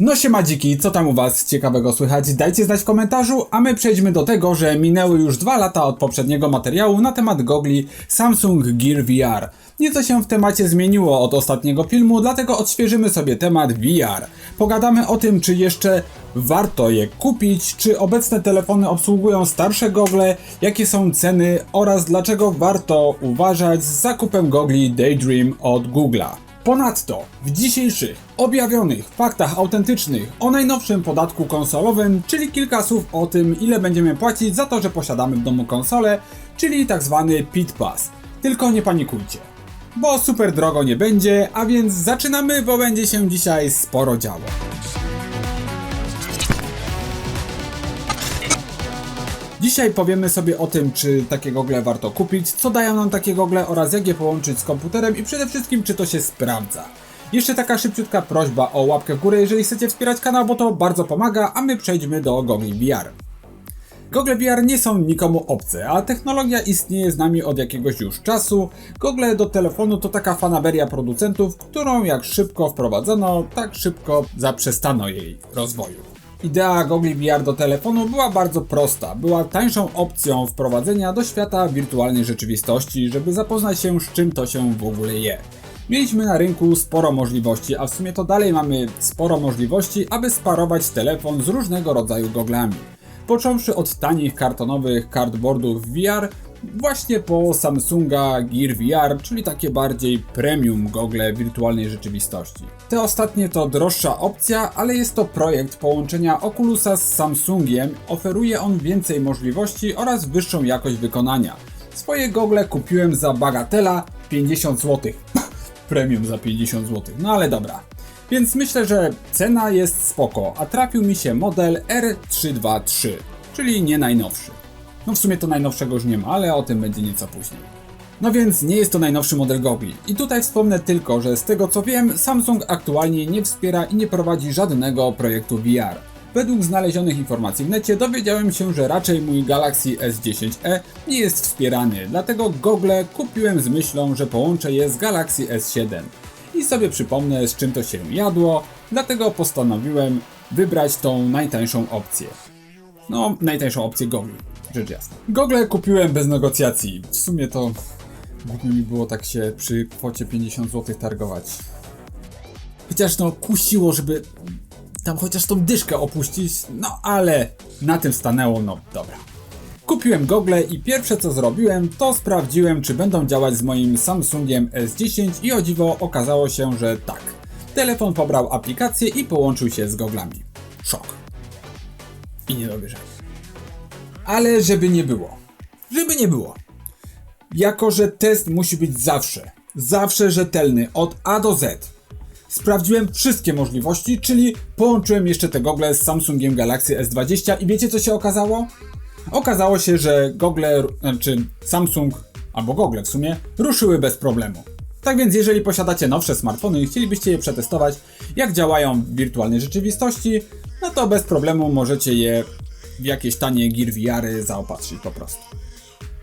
No siema dziki, co tam u was ciekawego słychać? Dajcie znać w komentarzu, a my przejdźmy do tego, że minęły już dwa lata od poprzedniego materiału na temat gogli Samsung Gear VR. Nieco się w temacie zmieniło od ostatniego filmu, dlatego odświeżymy sobie temat VR. Pogadamy o tym, czy jeszcze warto je kupić, czy obecne telefony obsługują starsze gogle, jakie są ceny oraz dlaczego warto uważać z zakupem gogli Daydream od Google'a. Ponadto w dzisiejszych objawionych faktach autentycznych o najnowszym podatku konsolowym, czyli kilka słów o tym, ile będziemy płacić za to, że posiadamy w domu konsolę, czyli tak zwany Pit Pass. Tylko nie panikujcie, bo super drogo nie będzie, a więc zaczynamy, bo będzie się dzisiaj sporo działo. Dzisiaj powiemy sobie o tym, czy takie gogle warto kupić, co dają nam takie gogle oraz jak je połączyć z komputerem i przede wszystkim czy to się sprawdza. Jeszcze taka szybciutka prośba o łapkę w górę, jeżeli chcecie wspierać kanał, bo to bardzo pomaga, a my przejdźmy do gogli VR. Gogle VR nie są nikomu obce, a technologia istnieje z nami od jakiegoś już czasu. Gogle do telefonu to taka fanaberia producentów, którą jak szybko wprowadzono, tak szybko zaprzestano jej rozwoju. Idea gogli VR do telefonu była bardzo prosta. Była tańszą opcją wprowadzenia do świata wirtualnej rzeczywistości, żeby zapoznać się z czym to się w ogóle je. Mieliśmy na rynku sporo możliwości, a w sumie to dalej mamy sporo możliwości, aby sparować telefon z różnego rodzaju goglami. Począwszy od tanich kartonowych cardboardów VR, właśnie po Samsunga Gear VR, czyli takie bardziej premium gogle wirtualnej rzeczywistości. Te ostatnie to droższa opcja, ale jest to projekt połączenia Oculusa z Samsungiem, oferuje on więcej możliwości oraz wyższą jakość wykonania. Swoje gogle kupiłem za bagatela 50 zł. Premium za 50 zł, no ale dobra. Więc myślę, że cena jest spoko, a trafił mi się model R323, czyli nie najnowszy. No w sumie to najnowszego już nie ma, ale o tym będzie nieco później. No więc nie jest to najnowszy model gogli. I tutaj wspomnę tylko, że z tego co wiem, Samsung aktualnie nie wspiera i nie prowadzi żadnego projektu VR. Według znalezionych informacji w necie dowiedziałem się, że raczej mój Galaxy S10e nie jest wspierany, dlatego gogle kupiłem z myślą, że połączę je z Galaxy S7. I sobie przypomnę z czym to się jadło, dlatego postanowiłem wybrać tą najtańszą opcję. No, najtańszą opcję gogli, rzecz jasna. Gogle kupiłem bez negocjacji. W sumie to głupio mi było tak się przy kwocie 50 zł targować. Chociaż no kusiło, żeby tam chociaż tą dyszkę opuścić, no ale na tym stanęło, no dobra. Kupiłem gogle i pierwsze co zrobiłem, to sprawdziłem czy będą działać z moim Samsungiem S10 i o dziwo okazało się, że tak. Telefon pobrał aplikację i połączył się z goglami. Szok. I niedowierzanie. Ale żeby nie było. Żeby nie było. Jako, że test musi być zawsze, zawsze rzetelny, od A do Z. Sprawdziłem wszystkie możliwości, czyli połączyłem jeszcze te gogle z Samsungiem Galaxy S20 i wiecie co się okazało? Okazało się, że gogle, znaczy Samsung, albo gogle w sumie, ruszyły bez problemu. Tak więc jeżeli posiadacie nowsze smartfony i chcielibyście je przetestować, jak działają w wirtualnej rzeczywistości, no to bez problemu możecie je jakieś tanie Gear VR zaopatrzyć po prostu.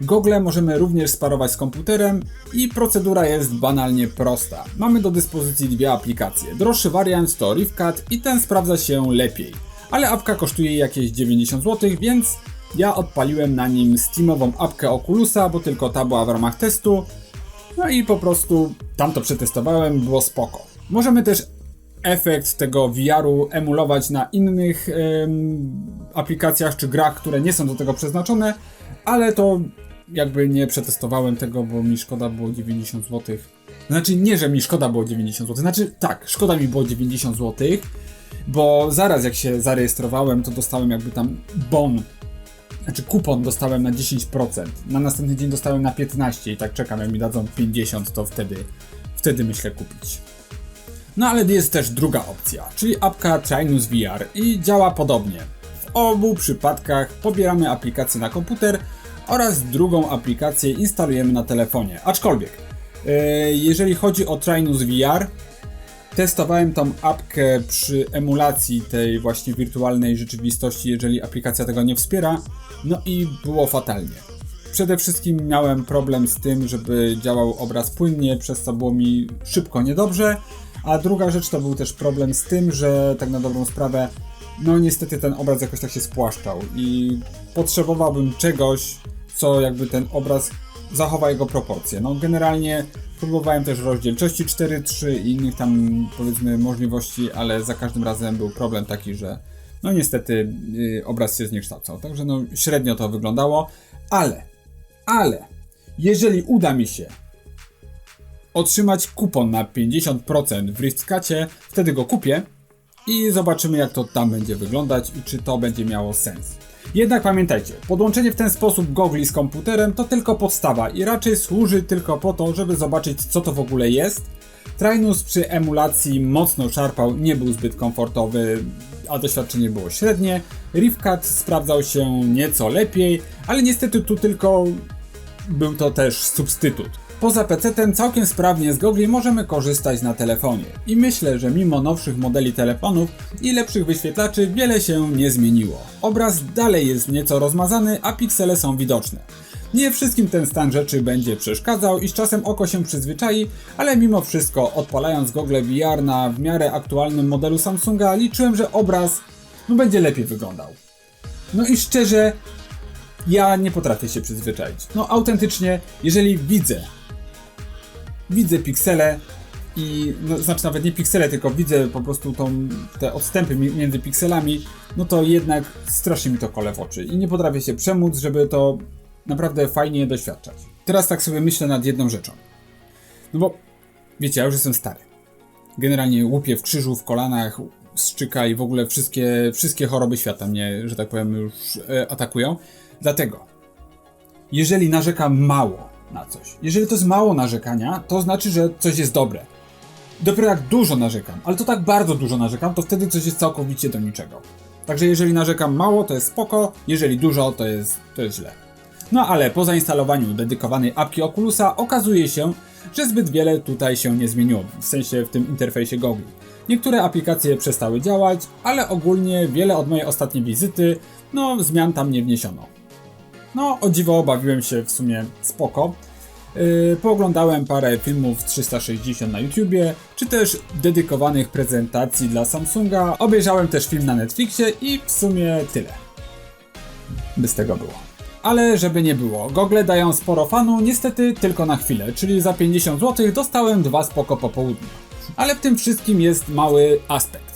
Gogle możemy również sparować z komputerem i procedura jest banalnie prosta. Mamy do dyspozycji dwie aplikacje. Droższy wariant to RiffCat i ten sprawdza się lepiej, ale apka kosztuje jakieś 90 zł, więc ja odpaliłem na nim Steamową apkę Oculusa, bo tylko ta była w ramach testu. No i po prostu tam to przetestowałem, było spoko. Możemy też efekt tego VR-u emulować na innych aplikacjach czy grach, które nie są do tego przeznaczone, ale to jakby nie przetestowałem tego, bo mi szkoda było 90 zł. Znaczy nie, że mi szkoda było 90 zł, znaczy tak, szkoda mi było 90 zł, bo zaraz jak się zarejestrowałem, to dostałem jakby tam bon, znaczy kupon dostałem na 10%, na następny dzień dostałem na 15 i tak czekam, jak mi dadzą 50, to wtedy, wtedy myślę kupić. No ale jest też druga opcja, czyli apka Trinus VR i działa podobnie. W obu przypadkach pobieramy aplikację na komputer oraz drugą aplikację instalujemy na telefonie. Aczkolwiek, yy, jeżeli chodzi o Trinus VR, testowałem tą apkę przy emulacji tej właśnie wirtualnej rzeczywistości, jeżeli aplikacja tego nie wspiera, no i było fatalnie. Przede wszystkim miałem problem z tym, żeby działał obraz płynnie, przez co było mi szybko niedobrze. A druga rzecz to był też problem z tym, że tak na dobrą sprawę, no niestety ten obraz jakoś tak się spłaszczał i potrzebowałbym czegoś, co jakby ten obraz zachowa jego proporcje. No generalnie próbowałem też rozdzielczości 4.3 i innych tam powiedzmy możliwości, ale za każdym razem był problem taki, że no niestety yy, obraz się zniekształcał. Także no średnio to wyglądało, ale, ale jeżeli uda mi się otrzymać kupon na 50% w Riftcacie, wtedy go kupię i zobaczymy jak to tam będzie wyglądać i czy to będzie miało sens. Jednak pamiętajcie, podłączenie w ten sposób gogli z komputerem to tylko podstawa i raczej służy tylko po to, żeby zobaczyć co to w ogóle jest. Trainus przy emulacji mocno szarpał, nie był zbyt komfortowy, a doświadczenie było średnie. Rivcat sprawdzał się nieco lepiej, ale niestety tu tylko był to też substytut. Poza PC-tem całkiem sprawnie z gogli możemy korzystać na telefonie. I myślę, że mimo nowszych modeli telefonów i lepszych wyświetlaczy wiele się nie zmieniło. Obraz dalej jest nieco rozmazany, a piksele są widoczne. Nie wszystkim ten stan rzeczy będzie przeszkadzał i z czasem oko się przyzwyczai, ale mimo wszystko odpalając gogle VR na w miarę aktualnym modelu Samsunga liczyłem, że obraz no, będzie lepiej wyglądał. No i szczerze, ja nie potrafię się przyzwyczaić. No autentycznie, jeżeli widzę, widzę piksele i, no, znaczy nawet nie piksele, tylko widzę po prostu tą, te odstępy mi- między pikselami, no to jednak strasznie mi to kole w oczy i nie potrafię się przemóc, żeby to naprawdę fajnie doświadczać. Teraz tak sobie myślę nad jedną rzeczą. No bo, wiecie, ja już jestem stary. Generalnie łupię w krzyżu, w kolanach, szczyka i w ogóle wszystkie, wszystkie choroby świata mnie, że tak powiem, już e, atakują. Dlatego, jeżeli narzekam mało na coś, jeżeli to jest mało narzekania, to znaczy, że coś jest dobre. Dopiero jak dużo narzekam, ale to tak bardzo dużo narzekam, to wtedy coś jest całkowicie do niczego. Także jeżeli narzekam mało, to jest spoko, jeżeli dużo, to jest, to jest źle. No ale po zainstalowaniu dedykowanej apki Oculusa okazuje się, że zbyt wiele tutaj się nie zmieniło, w sensie w tym interfejsie Google. Niektóre aplikacje przestały działać, ale ogólnie wiele od mojej ostatniej wizyty, no zmian tam nie wniesiono. No, o dziwo bawiłem się w sumie spoko. Yy, pooglądałem parę filmów 360 na YouTubie, czy też dedykowanych prezentacji dla Samsunga. Obejrzałem też film na Netflixie i w sumie tyle. By z tego było. Ale żeby nie było, gogle dają sporo fanu, niestety tylko na chwilę, czyli za 50 zł dostałem dwa spoko popołudnia. Ale w tym wszystkim jest mały aspekt.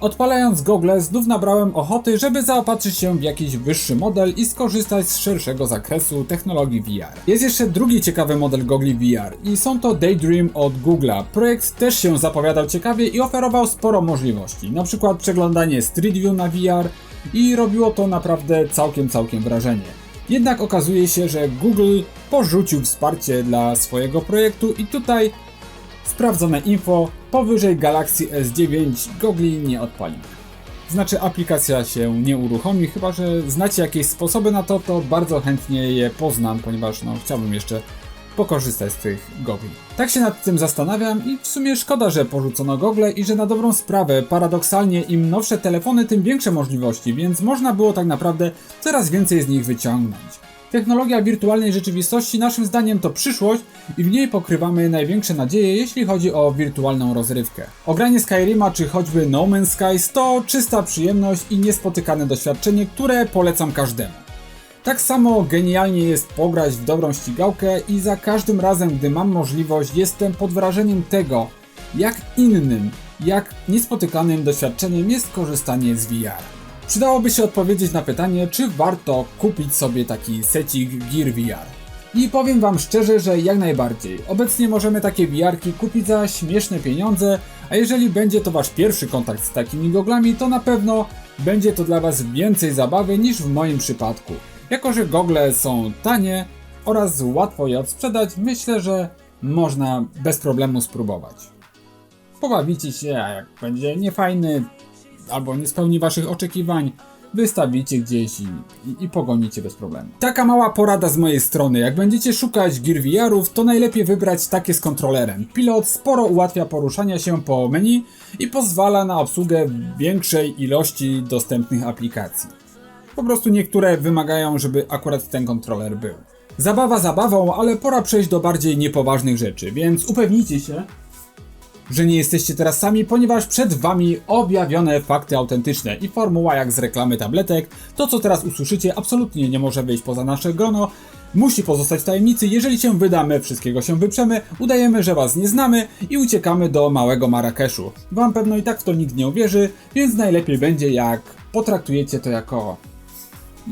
Odpalając gogle znów nabrałem ochoty, żeby zaopatrzyć się w jakiś wyższy model i skorzystać z szerszego zakresu technologii VR. Jest jeszcze drugi ciekawy model gogli VR i są to Daydream od Google'a. Projekt też się zapowiadał ciekawie i oferował sporo możliwości, przykład przeglądanie Street View na VR i robiło to naprawdę całkiem całkiem wrażenie. Jednak okazuje się, że Google porzucił wsparcie dla swojego projektu i tutaj Sprawdzone info, powyżej Galaxy S9 gogli nie odpalimy. Znaczy aplikacja się nie uruchomi, chyba że znacie jakieś sposoby na to, to bardzo chętnie je poznam, ponieważ no, chciałbym jeszcze pokorzystać z tych gogli. Tak się nad tym zastanawiam i w sumie szkoda, że porzucono gogle i że na dobrą sprawę, paradoksalnie im nowsze telefony, tym większe możliwości, więc można było tak naprawdę coraz więcej z nich wyciągnąć. Technologia wirtualnej rzeczywistości naszym zdaniem to przyszłość i w niej pokrywamy największe nadzieje, jeśli chodzi o wirtualną rozrywkę. Ogranie Skyrima czy choćby No Man's Sky to czysta przyjemność i niespotykane doświadczenie, które polecam każdemu. Tak samo genialnie jest pograć w dobrą ścigałkę i za każdym razem, gdy mam możliwość, jestem pod wrażeniem tego, jak innym, jak niespotykanym doświadczeniem jest korzystanie z VR. Przydałoby się odpowiedzieć na pytanie, czy warto kupić sobie taki secik Gear VR. I powiem wam szczerze, że jak najbardziej. Obecnie możemy takie VR-ki kupić za śmieszne pieniądze, a jeżeli będzie to wasz pierwszy kontakt z takimi goglami, to na pewno będzie to dla was więcej zabawy niż w moim przypadku. Jako, że gogle są tanie oraz łatwo je odsprzedać, myślę, że można bez problemu spróbować. Pobawicie się, a jak będzie niefajny albo nie spełni waszych oczekiwań, wystawicie gdzieś i, i, pogonicie bez problemu. Taka mała porada z mojej strony. Jak będziecie szukać Gear VR-ów, to najlepiej wybrać takie z kontrolerem. Pilot sporo ułatwia poruszania się po menu i pozwala na obsługę większej ilości dostępnych aplikacji. Po prostu niektóre wymagają, żeby akurat ten kontroler był. Zabawa zabawą, ale pora przejść do bardziej niepoważnych rzeczy, więc upewnijcie się, że nie jesteście teraz sami, ponieważ przed wami objawione fakty autentyczne i formuła jak z reklamy tabletek. To co teraz usłyszycie absolutnie nie może wyjść poza nasze grono. Musi pozostać w tajemnicy, jeżeli się wydamy, wszystkiego się wyprzemy, udajemy, że was nie znamy i uciekamy do małego Marrakeszu. Wam pewno i tak w to nikt nie uwierzy, więc najlepiej będzie jak potraktujecie to jako...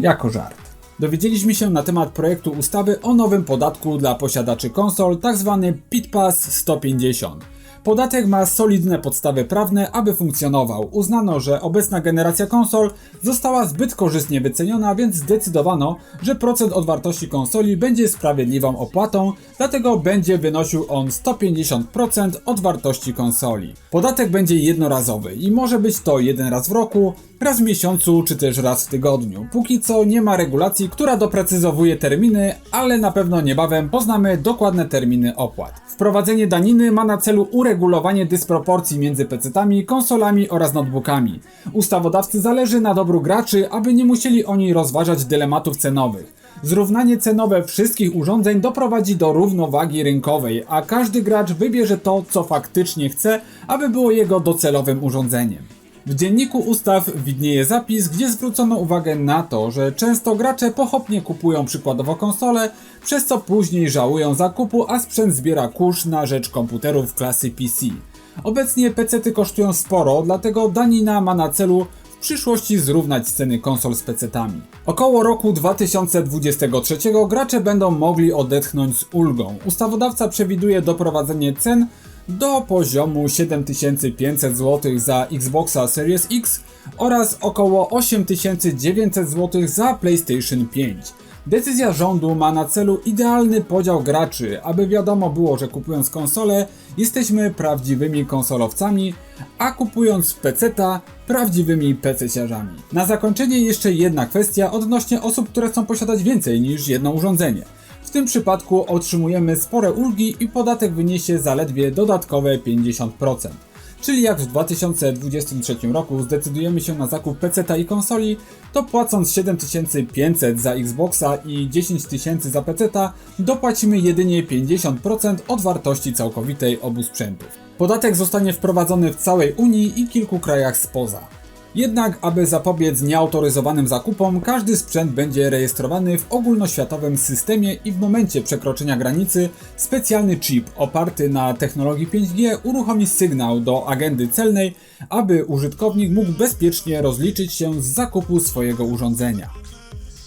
jako żart. Dowiedzieliśmy się na temat projektu ustawy o nowym podatku dla posiadaczy konsol, tzw. PitPass 150. Podatek ma solidne podstawy prawne, aby funkcjonował. Uznano, że obecna generacja konsol została zbyt korzystnie wyceniona, więc zdecydowano, że procent od wartości konsoli będzie sprawiedliwą opłatą, dlatego będzie wynosił on 150% od wartości konsoli. Podatek będzie jednorazowy i może być to jeden raz w roku, raz w miesiącu czy też raz w tygodniu. Póki co nie ma regulacji, która doprecyzowuje terminy, ale na pewno niebawem poznamy dokładne terminy opłat. Wprowadzenie daniny ma na celu uregulowanie dysproporcji między PC-tami, konsolami oraz notebookami. Ustawodawcy zależy na dobru graczy, aby nie musieli oni rozważać dylematów cenowych. Zrównanie cenowe wszystkich urządzeń doprowadzi do równowagi rynkowej, a każdy gracz wybierze to, co faktycznie chce, aby było jego docelowym urządzeniem. W dzienniku ustaw widnieje zapis, gdzie zwrócono uwagę na to, że często gracze pochopnie kupują przykładowo konsole, przez co później żałują zakupu, a sprzęt zbiera kurz na rzecz komputerów klasy PC. Obecnie PC-ty kosztują sporo, dlatego danina ma na celu w przyszłości zrównać ceny konsol z PC-tami. Około roku 2023 gracze będą mogli odetchnąć z ulgą. Ustawodawca przewiduje doprowadzenie cen do poziomu 7500 zł za Xboxa Series X oraz około 8900 zł za PlayStation 5. Decyzja rządu ma na celu idealny podział graczy, aby wiadomo było, że kupując konsolę jesteśmy prawdziwymi konsolowcami, a kupując PC-ta prawdziwymi PC-ciarzami. Na zakończenie jeszcze jedna kwestia odnośnie osób, które chcą posiadać więcej niż jedno urządzenie. W tym przypadku otrzymujemy spore ulgi i podatek wyniesie zaledwie dodatkowe 50%. Czyli jak w 2023 roku zdecydujemy się na zakup PC i konsoli, to płacąc 7500 za Xboxa i 10000 za PC, dopłacimy jedynie 50% od wartości całkowitej obu sprzętów. Podatek zostanie wprowadzony w całej Unii i kilku krajach spoza. Jednak, aby zapobiec nieautoryzowanym zakupom, każdy sprzęt będzie rejestrowany w ogólnoświatowym systemie i w momencie przekroczenia granicy specjalny chip oparty na technologii 5G uruchomi sygnał do agendy celnej, aby użytkownik mógł bezpiecznie rozliczyć się z zakupu swojego urządzenia.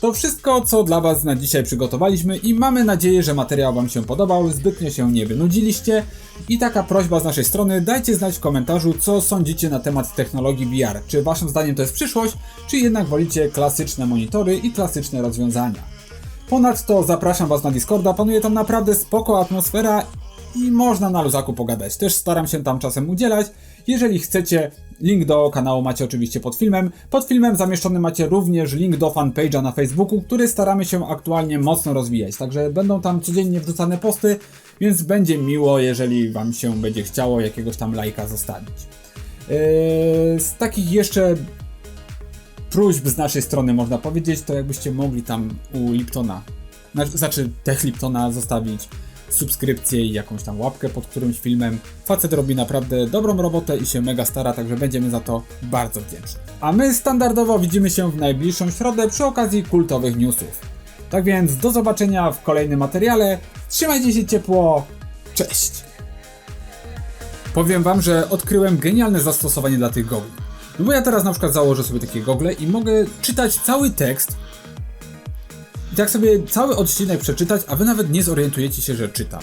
To wszystko, co dla Was na dzisiaj przygotowaliśmy i mamy nadzieję, że materiał Wam się podobał, zbytnio się nie wynudziliście. I taka prośba z naszej strony, dajcie znać w komentarzu, co sądzicie na temat technologii VR. Czy Waszym zdaniem to jest przyszłość, czy jednak wolicie klasyczne monitory i klasyczne rozwiązania. Ponadto zapraszam Was na Discorda, panuje tam naprawdę spoko atmosfera i można na luzaku pogadać. Też staram się tam czasem udzielać. Jeżeli chcecie, link do kanału macie oczywiście pod filmem. Pod filmem zamieszczony macie również link do fanpage'a na Facebooku, który staramy się aktualnie mocno rozwijać. Także będą tam codziennie wrzucane posty, więc będzie miło, jeżeli Wam się będzie chciało jakiegoś tam lajka zostawić. Yy, z takich jeszcze próśb z naszej strony można powiedzieć, to jakbyście mogli tam u Liptona, znaczy Tech Liptona zostawić subskrypcję i jakąś tam łapkę pod którymś filmem. Facet robi naprawdę dobrą robotę i się mega stara, także będziemy za to bardzo wdzięczni. A my standardowo widzimy się w najbliższą środę przy okazji kultowych newsów. Tak więc do zobaczenia w kolejnym materiale. Trzymajcie się ciepło. Cześć! Powiem wam, że odkryłem genialne zastosowanie dla tych gogli. No bo ja teraz na przykład założę sobie takie gogle i mogę czytać cały tekst i tak sobie cały odcinek przeczytać, a wy nawet nie zorientujecie się, że czytam.